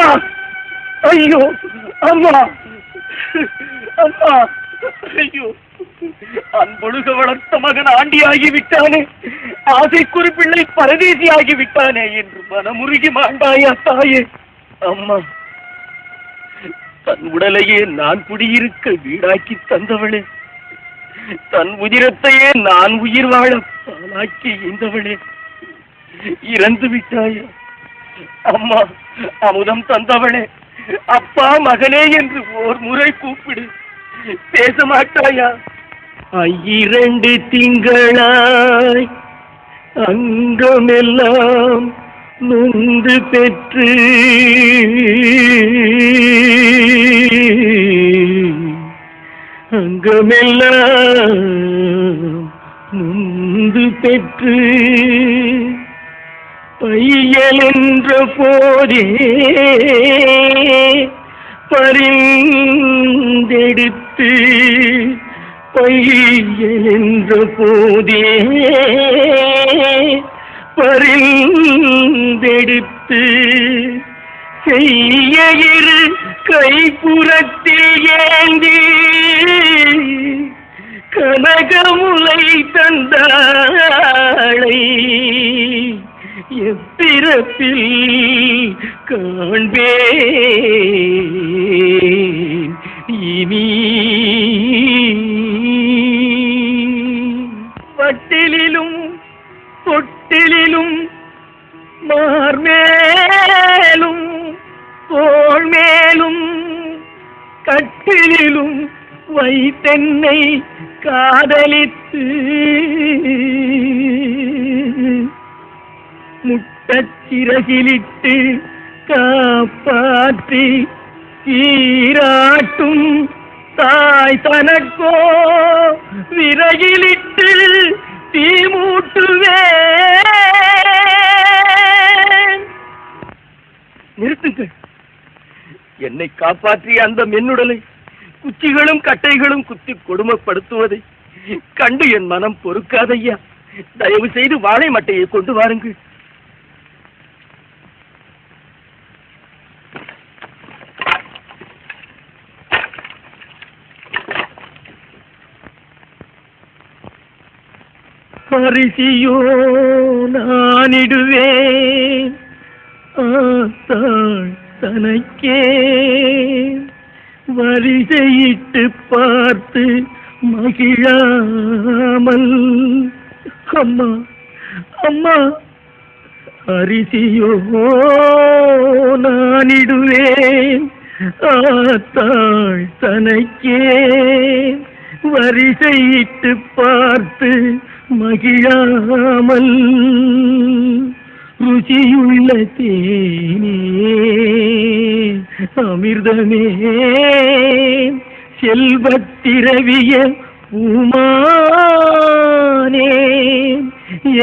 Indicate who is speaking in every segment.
Speaker 1: அம்மா. ஐயோ அம்மா. அம்மா. ஐயோ. அன்பொழுக வளர்த்த மகன் ஆண்டியாகி விட்டானே. ஆசைக்குறி பிள்ளை பரதேசியாகி விட்டானே என்று மனமுருகி மாண்டாயா தாயே. அம்மா. தன் உடலையே நான் குடியிருக்க வீடாக்கி தந்தவளே. தன் உதிரத்தையே நான் உயிர் வாழ பாலாக்கி ஈந்தவளே இறந்து விட்டாயா அம்மா அமுதம் தந்தவளே அப்பா மகனே என்று ஓர் முறை கூப்பிடு. பேச மாட்டாயா? இரண்டு திங்களாய் அங்கமெல்லாம் நொந்து பெற்று. அங்கமெல்லாம் நொந்து பெற்று. பையல் என்ற போதே பரிந்தெடுத்து பையல் என்ற போதே பரிந்தெடுத்து செய்ய இரு கைப்புறத்தில் ஏந்தி கனகமுலை தந்தாளை எப்பிறப்பில் காண்பே இனி வட்டிலிலும் தொட்டிலிலும் மார்மேலும் தோள் மேலும் கட்டிலும் வைத்தென்னை காதலித்து முட்டச் சிறகிலிட்டு காப்பாற்றி சீராட்டும் தாய் தனக்கோ. விறகிலிட்டு தீமூட்டுவே நிறுத்துங்கள். என்னை காப்பாற்றிய அந்த மென்னுடலை குச்சிகளும் கட்டைகளும் குத்தி கொடுமைப்படுத்துவதை கண்டு என் மனம் பொறுக்காதையா தயவு செய்து வாழை மட்டையை கொண்டு வாருங்கள். அரிசியோ நானிடுவேன். ஆத்தாள் தனக்கே வரிசையிட்டு பார்த்து மகிழாமல் அம்மா அம்மா அரிசியோ நானிடுவேன். ஆத்தாள் தனக்கே வரிசையிட்டு பார்த்து மகிழாமல் ருச்சியுள்ள தேனே அமிர்தமே செல்வத்திரவிய பூமானே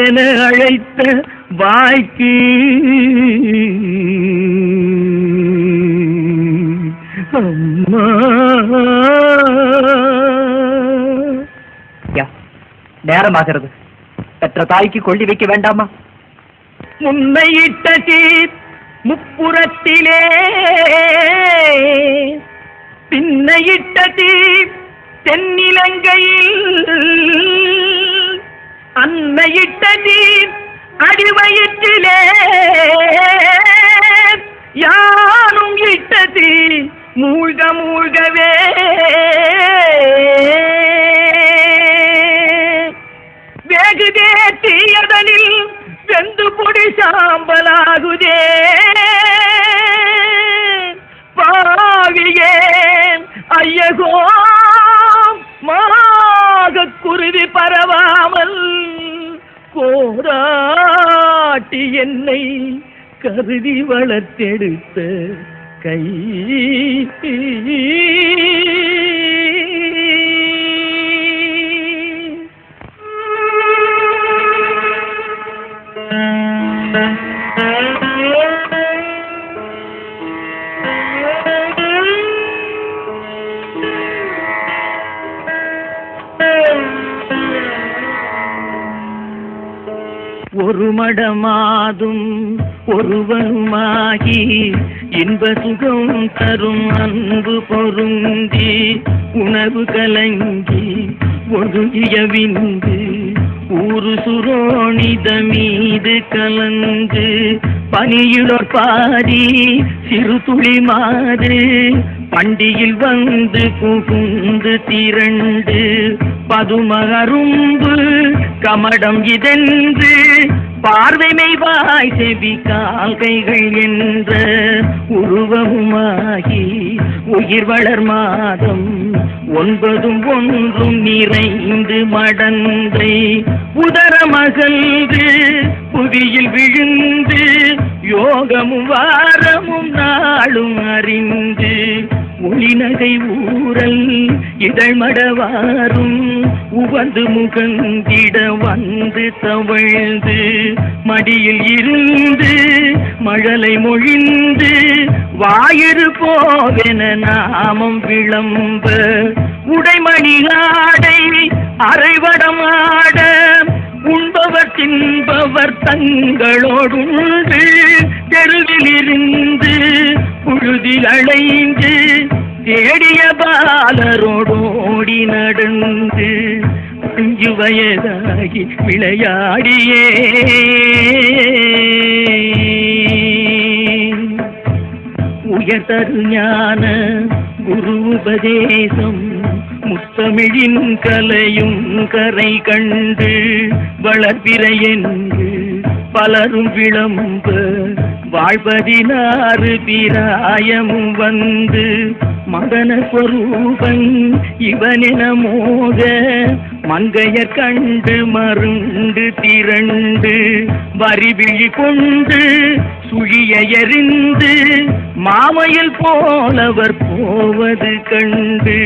Speaker 1: என அழைத்த வாய்க்கு
Speaker 2: நேரமாகிறது. பெற்ற தாய்க்கு கொள்ளி வைக்க வேண்டாமா?
Speaker 1: முன்னையிட்ட தீர் முப்புறத்திலே. பின்னையிட்ட தீர் தென்னிலங்கையில். அன்னையிட்ட தீர் அடிவயிற்றிலே. யானும் இட்ட தீர் மூழ்க மூழ்கவே. வேகுதே தீயதனில் வெந்து பொடி சாம்பலாகுதே. பாவியே ஐயகோ மாக குருதி பரவாமல் கோராட்டி என்னை கருதி வளர்த்தெடுத்த கை. ஒரு மடமாதும் ஒருவருமாகி இன்ப சுகம் தரும் அன்பு பொருந்தி உணவு கலங்கி ஒழுகிய விந்து ஊரு சுரோணித மீது கலந்து பனியுடர் பாரி சிறு துளி மாறு பண்டியில் வந்து புகுந்து திரண்டு பதுமகரும்பு கமடம் இதென்று பார்வைமை வாய் செவி கால்கைகள் என்ற உருவமுமாகி உயிர் வளர் மாதம் ஒன்பதும் ஒன்றும் நிறைந்து மடந்தை. உதர புவியில் விழுந்து யோகமும் வாரமும் நாளும் அறிந்து. ஒளிநகை ஊரல் இதழ்மடவாரும் உவந்து முகந்திட வந்து தவழ்ந்து. மடியில் இருந்து மழலை மொழிந்து வாயிறு போவென நாமம் விளம்ப. உடைமணி ஆடை அரைவடம் ஆட உண்பவர் தின்பவர் தங்களோடுண்டு தெருவிலிருந்து புழுதில் அடைந்து தேடிய பாலரோடோடி நடந்து அஞ்சு வயதாகி விளையாடியே. உயர்தரு ஞான குரு உபதேசம் முத்தமிழின் கலையும் கரை கண்டு வளர்பிறை என்று பலரும் விளம்ப வாழ்வதினாறு பிராயமும் வந்து மதன ஸ்வரூபன் இவனென மோக மங்கையர் கண்டு மருண்டு திரண்டு வரிவிழி கொண்டு சுழிய எறிந்து மாமையில் போலவர் போவது கண்டு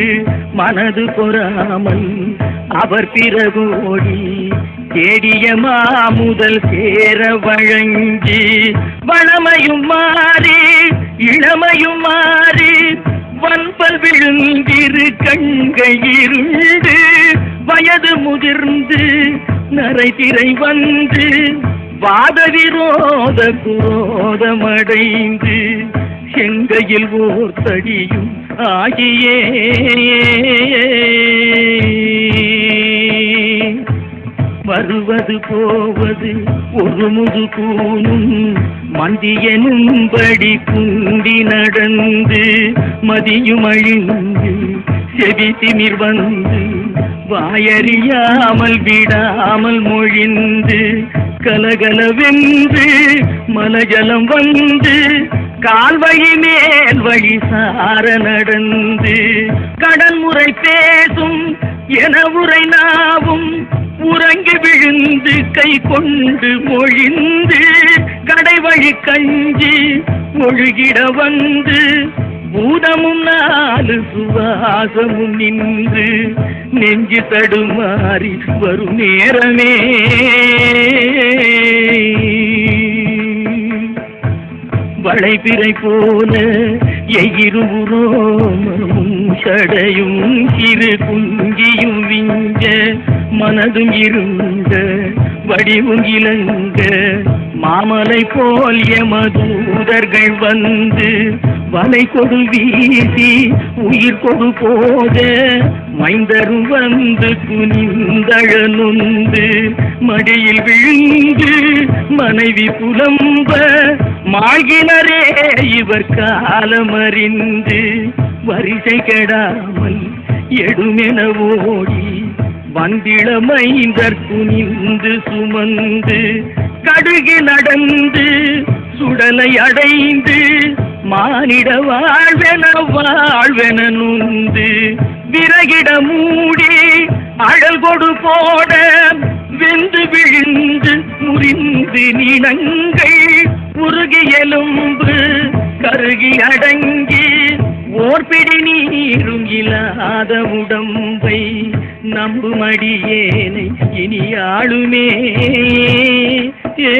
Speaker 1: மனது பொறாமல் அவர் பிறகோடி தேடிய மாமுதல் சேர வழங்கி வளமையும் மாறி இளமையும் மாறி வன்பல் விழுந்திரு கண்கள் இருண்டு வயது முதிர்ந்து நரை திரை வந்து வாத விரோத குரோதமடைந்து செங்கையில் ஓர் தடியும் ஆகியே. வருவது போவது ஒரு முது கூணும் கூனும் மந்தியனும்படி குண்டி நடந்து மதியுமழிந்து செவி திமிர் வந்து வாயறியாமல் விடாமல் மொழிந்து கலகலவென்று மலஜலம் வந்து கால்வழி மேல் வழி சார நடந்து கடல் முறை பேசும் என உரை நாவும் உறங்கி விழுந்து கை கொண்டு மொழிந்து கடை வழி கஞ்சி ஒழுகிட வந்து பூதமும் நாலு சுவாசமும் நின்று நெஞ்சு தடுமாறி வரும் நேரமே. வளைபிறை போல எயிருபுரோமமும் சடையும் சிறு குஞ்சியும் விஞ்ச மனதும் இருந்த வடிவுங்கிலங்க மாமலை போல் எமதூதர்கள் வந்து வலை கொடு வீசி உயிர் கொடு போத மைந்தரும் வந்து குனிந்தழ நொந்து மடியில் விழுந்து மனைவி புலம்ப மாகினரே இவர் காலமறிந்து வரிசை கெடாமல் எடுமென ஓடி வந்திளமைந்தர் குனிந்து சுமந்து கடுகு நடந்து சுடலை அடைந்து மானிட வாழ்வென வாழ்வென நுந்து விறகிட மூடி அழல் கொடு போட வெந்து விழுந்து முறிந்து நினங்கள் உருகி எலும்பு கருகி அடங்கி ஓர்பிடி நீரும் இல்லாத உடம்பை நம்புமடியேனை இனி ஆளுமே ஏ.